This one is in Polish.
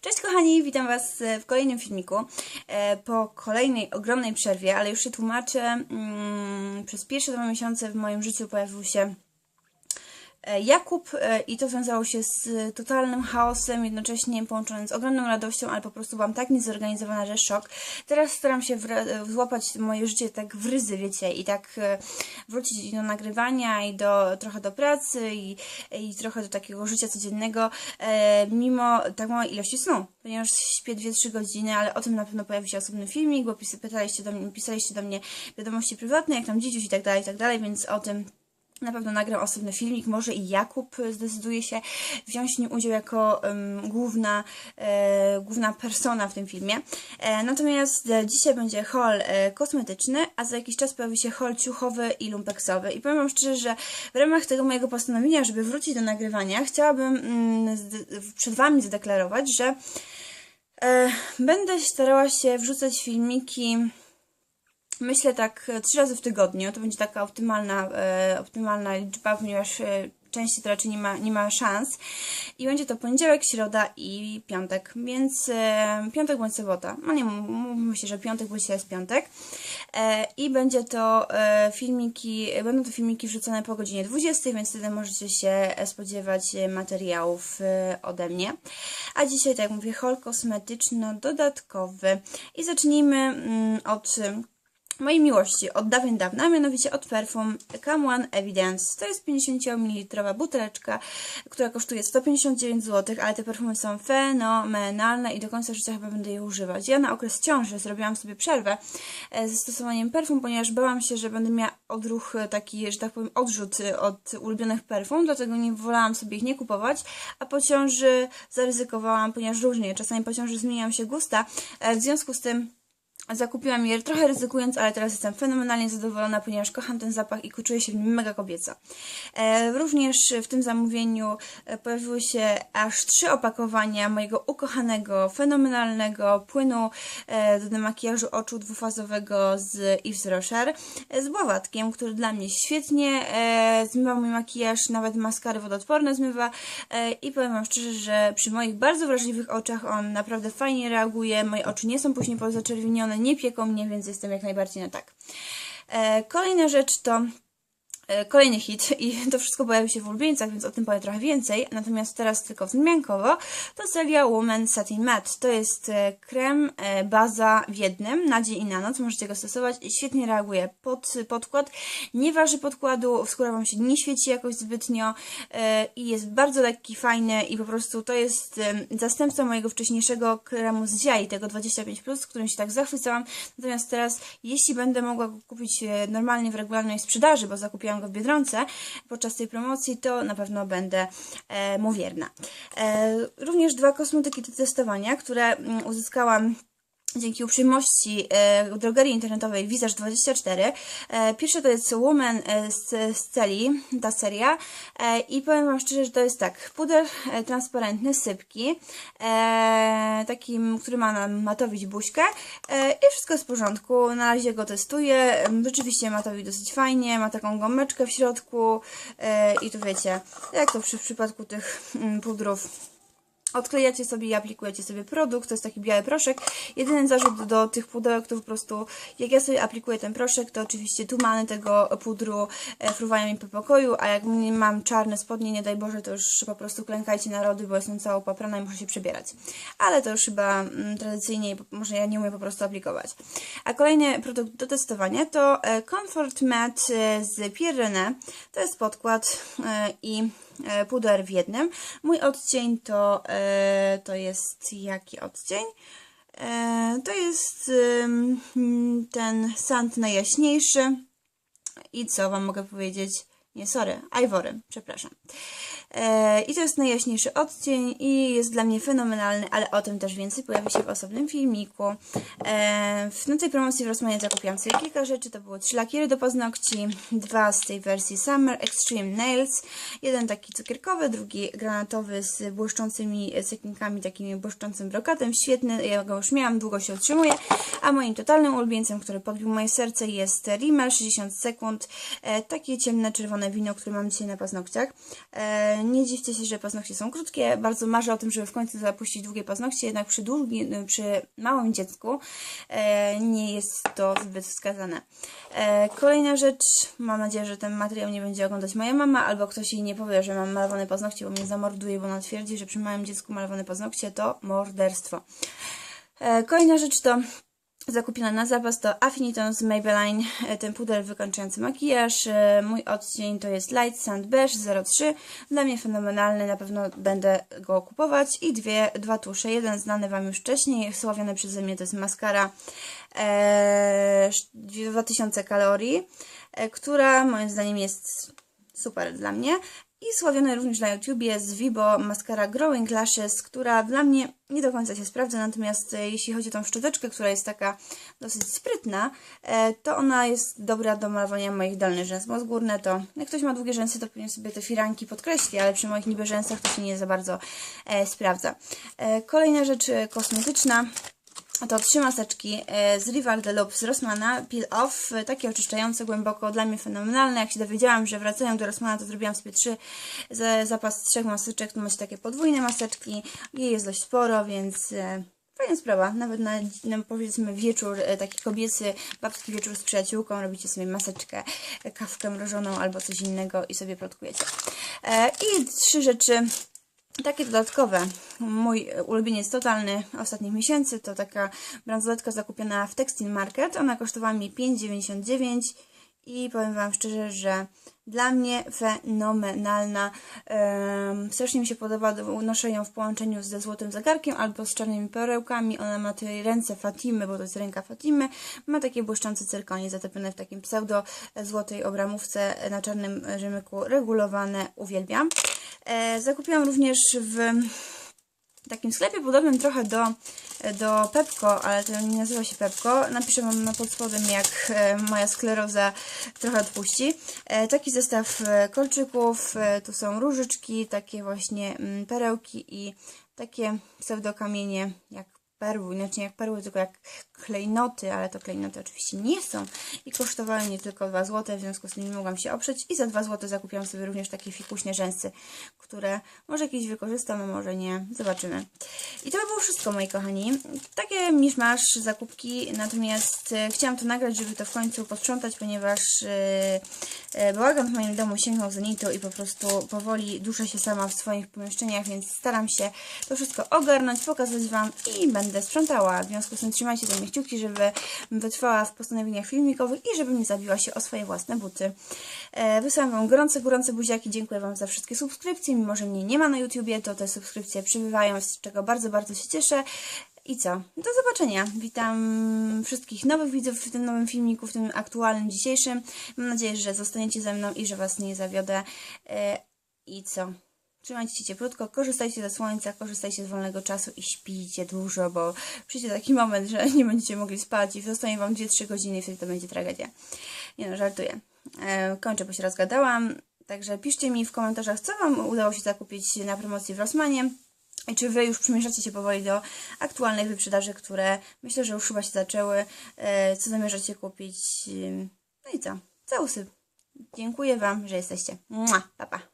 Cześć kochani, witam Was e, w kolejnym filmiku. E, Po kolejnej ogromnej przerwie, ale już się tłumaczę, mm, przez pierwsze dwa miesiące w moim życiu pojawił się Jakub e, i to wiązało się z totalnym chaosem, jednocześnie połączonym z ogromną radością, ale po prostu byłam tak niezorganizowana, że szok. Teraz staram się wra- złapać moje życie tak w ryzy, wiecie, i tak e, wrócić do nagrywania i do, trochę do pracy i, i trochę do takiego życia codziennego, e, mimo tak małej ilości snu, ponieważ śpię 2-3 godziny, ale o tym na pewno pojawi się osobny filmik, bo pis- pytaliście do mnie, pisaliście do mnie wiadomości prywatne, jak tam dzidziuś i tak dalej, i tak dalej, więc o tym na pewno nagram osobny filmik, może i Jakub zdecyduje się wziąć w nim udział jako em, główna, e, główna persona w tym filmie. E, natomiast e, dzisiaj będzie haul e, kosmetyczny, a za jakiś czas pojawi się haul ciuchowy i lumpeksowy. I powiem Wam szczerze, że w ramach tego mojego postanowienia, żeby wrócić do nagrywania, chciałabym mm, przed Wami zadeklarować, że e, będę starała się wrzucać filmiki Myślę tak e, trzy razy w tygodniu. To będzie taka optymalna, e, optymalna liczba, ponieważ e, częściej to raczej nie ma, nie ma szans. I będzie to poniedziałek, środa i piątek. Więc e, piątek bądź sobota. No nie, m- m- myślę, że piątek, bo dzisiaj jest piątek. E, I będzie to e, filmiki, będą to filmiki wrzucone po godzinie 20, więc wtedy możecie się e, spodziewać e, materiałów e, ode mnie. A dzisiaj, tak jak mówię, haul kosmetyczno-dodatkowy. I zacznijmy mm, od mojej miłości od dawien dawna, mianowicie od perfum Come One Evidence. To jest 50 ml buteleczka, która kosztuje 159 zł, ale te perfumy są fenomenalne i do końca życia chyba będę je używać. Ja na okres ciąży zrobiłam sobie przerwę e, ze stosowaniem perfum, ponieważ bałam się, że będę miała odruch e, taki, że tak powiem, odrzut e, od ulubionych perfum, dlatego nie wolałam sobie ich nie kupować, a po ciąży zaryzykowałam, ponieważ różnie, czasami po ciąży zmieniają się gusta, w związku z tym Zakupiłam je trochę ryzykując, ale teraz jestem fenomenalnie zadowolona, ponieważ kocham ten zapach i czuję się w nim mega kobieco. E, również w tym zamówieniu e, pojawiły się aż trzy opakowania mojego ukochanego, fenomenalnego płynu e, do demakijażu oczu dwufazowego z Yves Rocher z bławatkiem, który dla mnie świetnie zmywa mój makijaż, nawet maskary wodoodporne zmywa i powiem Wam szczerze, że przy moich bardzo wrażliwych oczach on naprawdę fajnie reaguje, moje oczy nie są później pozaczerwienione, nie pieką mnie, więc jestem jak najbardziej na tak. E, Kolejna rzecz to kolejny hit i to wszystko pojawi się w ulubieńcach, więc o tym powiem trochę więcej. Natomiast teraz tylko wzmiankowo to seria Woman Satin Matte. To jest e, krem, e, baza w jednym, na dzień i na noc. Możecie go stosować świetnie reaguje pod podkład. Nie waży podkładu, skóra Wam się nie świeci jakoś zbytnio e, i jest bardzo lekki, fajny i po prostu to jest e, zastępca mojego wcześniejszego kremu z Ziai, tego 25+, z którym się tak zachwycałam. Natomiast teraz, jeśli będę mogła go kupić e, normalnie w regularnej sprzedaży, bo zakupiłam go w Biedronce podczas tej promocji, to na pewno będę e, mu wierna. E, również dwa kosmetyki do testowania, które mm, uzyskałam dzięki uprzejmości e, drogerii internetowej Visage24. E, pierwsze to jest Woman e, z, z Celi, ta seria. I powiem Wam szczerze, że to jest tak, puder transparentny, sypki, takim, który ma nam matowić buźkę i wszystko jest w porządku. Na razie go testuję. Rzeczywiście matowi dosyć fajnie, ma taką gąbeczkę w środku i tu wiecie, jak to przy, w przypadku tych pudrów Odklejacie sobie i aplikujecie sobie produkt, to jest taki biały proszek. Jedyny zarzut do, tych pudełek to po prostu, jak ja sobie aplikuję ten proszek, to oczywiście tumany tego pudru e, fruwają mi po pokoju, a jak mam czarne spodnie, nie daj Boże, to już po prostu klękajcie narody, bo jestem cała paprana i muszę się przebierać. Ale to już chyba mm, tradycyjnie, może ja nie umiem po prostu aplikować. A kolejny produkt do testowania to e, Comfort Matte z Pierre René. To jest podkład e, i puder w jednym. Mój odcień to, e, to jest jaki odcień? E, to jest ten sand najjaśniejszy. I co Wam mogę powiedzieć? Nie, sorry, Ivory, przepraszam. E, I to jest najjaśniejszy odcień i jest dla mnie fenomenalny, ale o tym też więcej pojawi się w osobnym filmiku. E, w tej promocji w Rossmanie zakupiłam sobie kilka rzeczy. To były trzy lakiery do paznokci, dwa z tej wersji Summer Extreme Nails, jeden taki cukierkowy, drugi granatowy z błyszczącymi cekinkami, takimi błyszczącym brokatem. Świetny, ja go już miałam, długo się utrzymuje. A moim totalnym ulubieńcem, który podbił moje serce jest Rimmel 60 sekund. E, takie ciemne, czerwone czerwone wino, które mam dzisiaj na paznokciach. E, nie dziwcie się, że paznokcie są krótkie. Bardzo marzę o tym, żeby w końcu zapuścić długie paznokcie, jednak przy, długi, przy małym dziecku e, nie jest to zbyt wskazane. E, kolejna rzecz, mam nadzieję, że ten materiał nie będzie oglądać moja mama, albo ktoś jej nie powie, że mam malowane paznokcie, bo mnie zamorduje, bo ona twierdzi, że przy małym dziecku malowane paznokcie to morderstwo. Kolejna rzecz to zakupiona na zapas to Affiniton z Maybelline, e, ten puder wykończający makijaż. E, Mój odcień to jest Light Sand Beige 03. Dla mnie fenomenalny, na pewno będę go kupować. I dwie, dwa tusze. Jeden znany Wam już wcześniej, sławiony przeze mnie to jest maskara e, 2000 kalorii, e, która moim zdaniem jest super dla mnie. I sławiona również na YouTubie z Vibo maskara Growing Lashes, która dla mnie nie do końca się sprawdza, natomiast e, jeśli chodzi o tą szczoteczkę, która jest taka dosyć sprytna, e, to ona jest dobra do malowania moich dolnych rzęs, bo górne to, jak ktoś ma długie rzęsy, to pewnie sobie te firanki podkreśli, ale przy moich niby rzęsach to się nie za bardzo e, sprawdza. Kolejna rzecz kosmetyczna, to trzy maseczki e, z Rival de Loop z Rossmana, Peel Off, e, takie oczyszczające głęboko, dla mnie fenomenalne. Jak się dowiedziałam, że wracają do Rossmana, to zrobiłam sobie trzy, za- zapas trzech maseczek, tu macie takie podwójne maseczki, jej jest dość sporo, więc e, fajna sprawa. Nawet na, na powiedzmy wieczór, taki kobiecy, babski wieczór z przyjaciółką, robicie sobie maseczkę, kawkę mrożoną albo coś innego i sobie plotkujecie. I trzy rzeczy takie dodatkowe, mój ulubieniec totalny ostatnich miesięcy, to taka bransoletka zakupiona w Textile Market. Ona kosztowała mi 5,99 i powiem Wam szczerze, że dla mnie fenomenalna. Um, strasznie mi się podoba, noszę ją w połączeniu ze złotym zegarkiem albo z czarnymi perełkami. Ona ma tej ręce Fatimy, bo to jest ręka Fatimy. Ma takie błyszczące cyrkonie zatopione w takim pseudo złotej obramówce na czarnym rzemyku, regulowane. Uwielbiam. E, zakupiłam również w takim sklepie podobnym trochę do, do Pepko, ale to nie nazywa się Pepko. Napiszę Wam pod spodem, jak e, moja skleroza trochę odpuści. E, taki zestaw e, kolczyków, tu są różyczki, takie właśnie mm, perełki i takie pseudokamienie, jak perły, znaczy jak perły, tylko jak klejnoty, ale to klejnoty oczywiście nie są i kosztowały nie tylko 2 zł, w związku z tym nie mogłam się oprzeć i za 2 zł zakupiłam sobie również takie fikuśne rzęsy, które może kiedyś wykorzystam, a może nie, zobaczymy. I to by było wszystko, moi kochani. Takie miszmasz zakupki, natomiast e, chciałam to nagrać, żeby to w końcu posprzątać, ponieważ e, e, bałagan w moim domu sięgnął zenitu i po prostu powoli duszę się sama w swoich pomieszczeniach, więc staram się to wszystko ogarnąć, pokazać Wam i będę sprzątała. W związku z tym trzymajcie do mnie kciuki, żeby wytrwała w postanowieniach filmikowych i żeby nie zabiła się o swoje własne buty. Wysyłam Wam gorące, gorące buziaki. Dziękuję Wam za wszystkie subskrypcje. Mimo, że mnie nie ma na YouTubie, to te subskrypcje przybywają, z czego bardzo, bardzo się cieszę. I co? Do zobaczenia. Witam wszystkich nowych widzów w tym nowym filmiku, w tym aktualnym, dzisiejszym. Mam nadzieję, że zostaniecie ze mną i że Was nie zawiodę. E, I co? Trzymajcie się cieplutko, korzystajcie ze słońca, korzystajcie z wolnego czasu i śpijcie dużo, bo przyjdzie taki moment, że nie będziecie mogli spać i zostanie Wam 2-3 godziny i wtedy to będzie tragedia. Nie no, żartuję. E, kończę, bo się rozgadałam. Także piszcie mi w komentarzach, co Wam udało się zakupić na promocji w Rossmanie. I czy Wy już przymierzacie się powoli do aktualnych wyprzedaży, które myślę, że już chyba się zaczęły. E, co zamierzacie kupić? No i co? Całusy. Dziękuję Wam, że jesteście. Mua, pa, pa.